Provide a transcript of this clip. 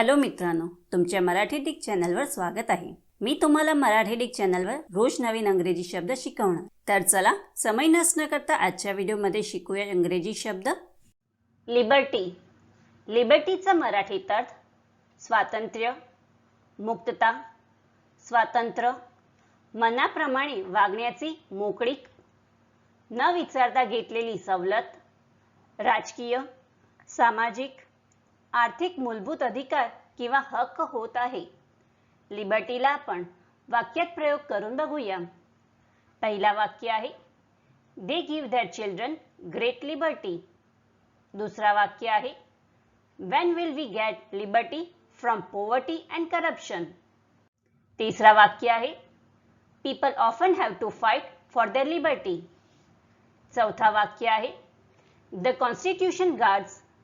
Hello मित्रांनो तुमच्या Marathi Dick चॅनलवर स्वागत आहे. मी तुम्हाला मराठी डिक चॅनलवर रोज नवीन अंग्रेजी शब्द शिकवणार. तर चला समय नसणं करता आजच्या व्हिडिओमध्ये शिकूया इंग्रजी शब्द. लिबर्टी. लिबर्टीचा मराठीत अर्थ स्वातंत्र्य मुक्तता स्वातंत्र्य मनाप्रमाणे वागण्याची मोकळीक न विचारता घेतलेली सवलत राजकीय सामाजिक आर्थिक मूलभूत अधिकार किंवा हक्क होत आहे. लिबर्टीला आपण वाक्यात प्रयोग करून बघूया. पहिला वाक्य आहे they give their children great liberty दुसरा वाक्य आहे when will we get liberty from poverty and corruption तिसरा वाक्य आहे people often have to fight for their liberty चौथा वाक्य आहे the constitution guards